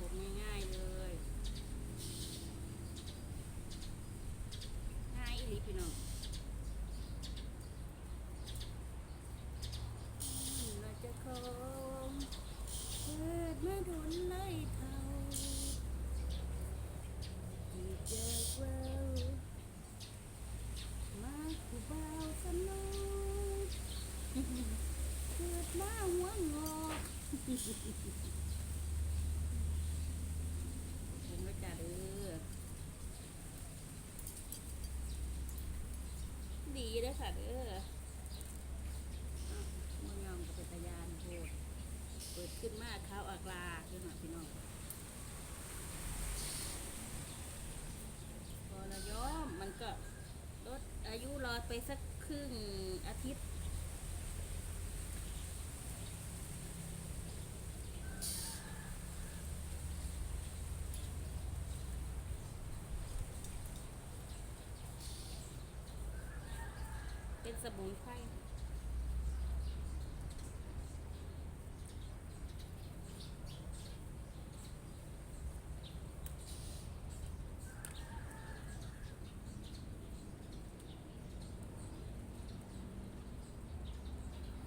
นะคะเนาะสีผมง่ายๆเลย ง่ายอีหลีพี่น้องมเราจะคงเกิดมาโดนไล่เท่าที่เจอเว้ามาผู้บ่าวสนองเกิดมาหัวงอกผมก็จะเด้อ ดีเด้อ ค่ะเด้อเมืองยองกับเป็นตยานโพดเปิดขึ้นมาเท้าอากลาขึ้นมาพี่น้องพอระย้อมมันก็ลดอายุรอไปสักครึ่งอาทิตย์ มุนไพร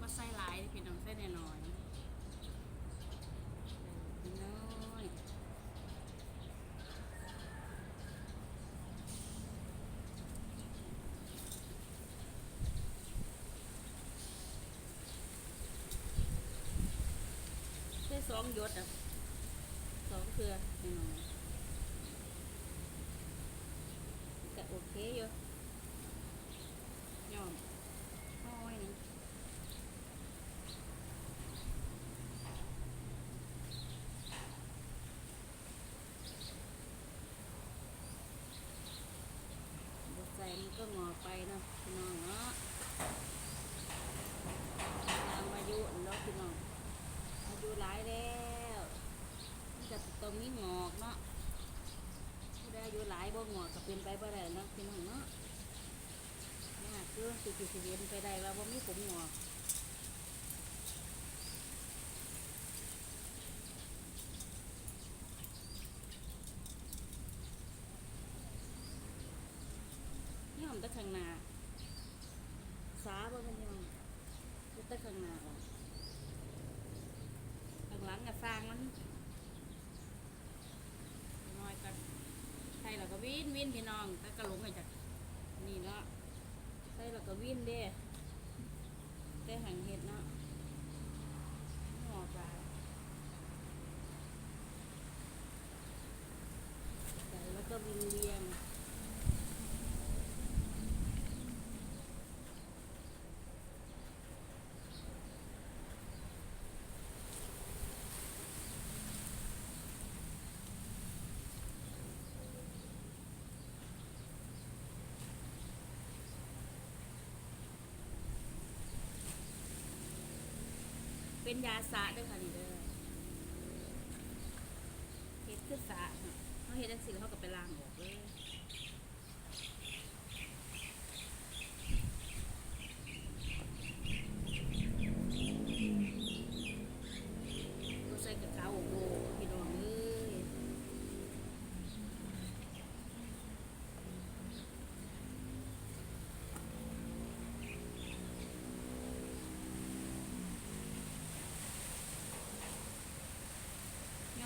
มาใส่หลายพี่น้องไส่น้อยๆน้อยใส่ส องหยดอะสองเครือน้อยๆก็โอเคอยู่ยอมน้อยหนึงบดใส่มันก็งอไปเนาะพี่น้องเนาะตามอายุเนาะพี่น้องอายุหลายแล้วมันจะ ต้องมีงอกเนาะผู้ใดอายุหลายบ่งอกก็เป็นไปบ่ได้เนาะพี่น้องเนาะยากคือสิสิสิเรียนไปได้ว่าบ่มีผมงอกย่หอมตะข้างหน้าสาบ่มันย่อมแตะข้างหน้าออกข้างหลังก็สร้างมันอยกันใช่แล้ วินวินพี่น้องแต่ก็หลงไปจากนี่เนาะใส่แล้วก็วินเด้แต่หังเห็ดเนาะงอกหลายใส่แล้วก็วินเรียง เป็นยาสะด้วยค่ะนี่เด้อเฮ็ดคือสะเนาะเขาเฮ็ดจังซี่แล้วเขาก็ไปล้างออกเลยบ่ใส่กระเกาโอ้โหพี่น้องเอ้ย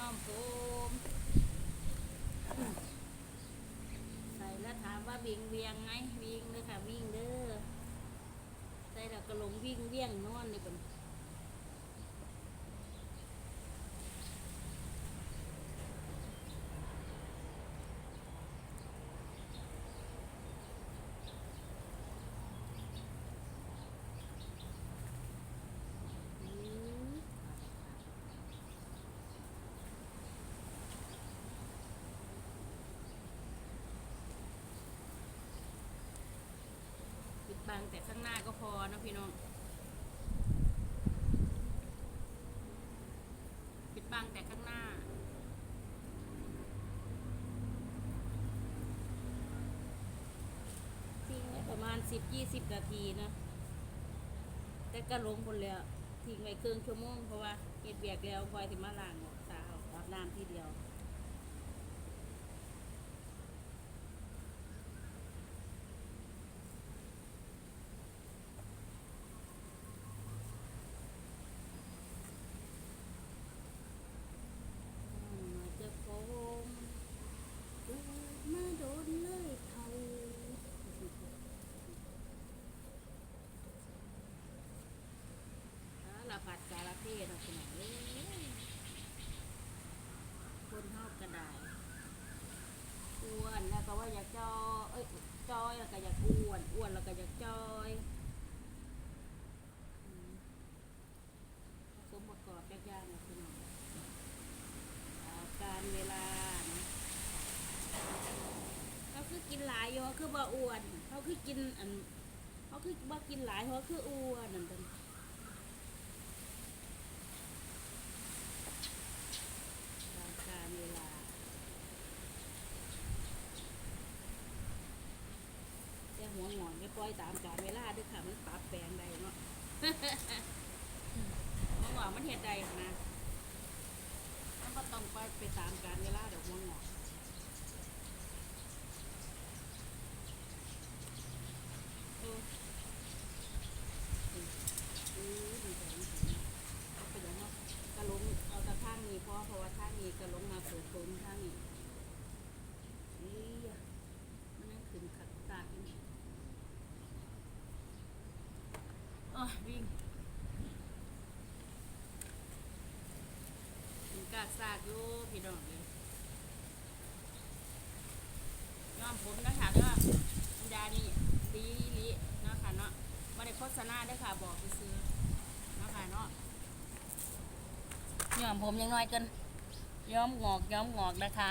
ย้อมโฟมใส่แล้วถามว่าวิ่งเวียงไหมวิ่งเลยค่ะวิ่งเด้อใส่แล้วก็ลงวิ่งเวียงนอนเลยเป็น อืมปิดบัง แต่ข้างหน้าก็พอนะพี่น้อง ปิดบังแต่ข้างหน้าปิ้งไว้ประมาณสิบยี่สิบนาทีนะ แต่ก็ลงหมดแล้ว ทิ้งไว้ครึ่งชั่วโมงเพราะว่าเฮ็ดเบียกแล้วคอยสิมาล้างออกตาเอาอาบน้ำทีเดียว มาจะโกงเกิดมาโดนเลยเขาสารพัดกาล เทศนะคุณหมอเอ้ยคนเฮากระไดอ้วนแล้วก็ว่าอยากจอเอ้ยจอยแล้วก็อยากอ้วนอ้วนแล้วก็อยากจอยอืมสมประกอบยากๆนะคุณหมอการเวลานะเขาคือกินหลายอยเขาคือบ่อ้วนเขาคือกินอันเขาคือบ่กินหลายเขาคืออ้วนนั่นเป็นการการเวลาแต่หัวหง อนไปล่อยตามการเวลาด้วยค่ะมันปรับแปลงได้เนาะหัวหงอนมันเหตุใดนะมันก็ต้องไปไปตามการเวลาเดี๋ยวมังงอกเออเออดีใจดีใจเอาไปเดี๋ยวเนาะกระลงเอาแต่ข้างนี้เพราะเพราะว่าข้างนี้กระลงมาเปิดโซนข้างนี้นี่อะมันนั่งขึ้นขัดตาอีกโอ้ยวิ่ง ถึงกากซากอยู่พี่น้องเลยยอมผมนะคะเด้ออันดานี่ดีอีหลินาะค่ะเนาะไม่ได้โฆษณาได้ค่ะบอกไปซื้อนาะค่ะเนาะยอมผมยังน้อยเกินย้อมงอกย้อมงอกนะคะ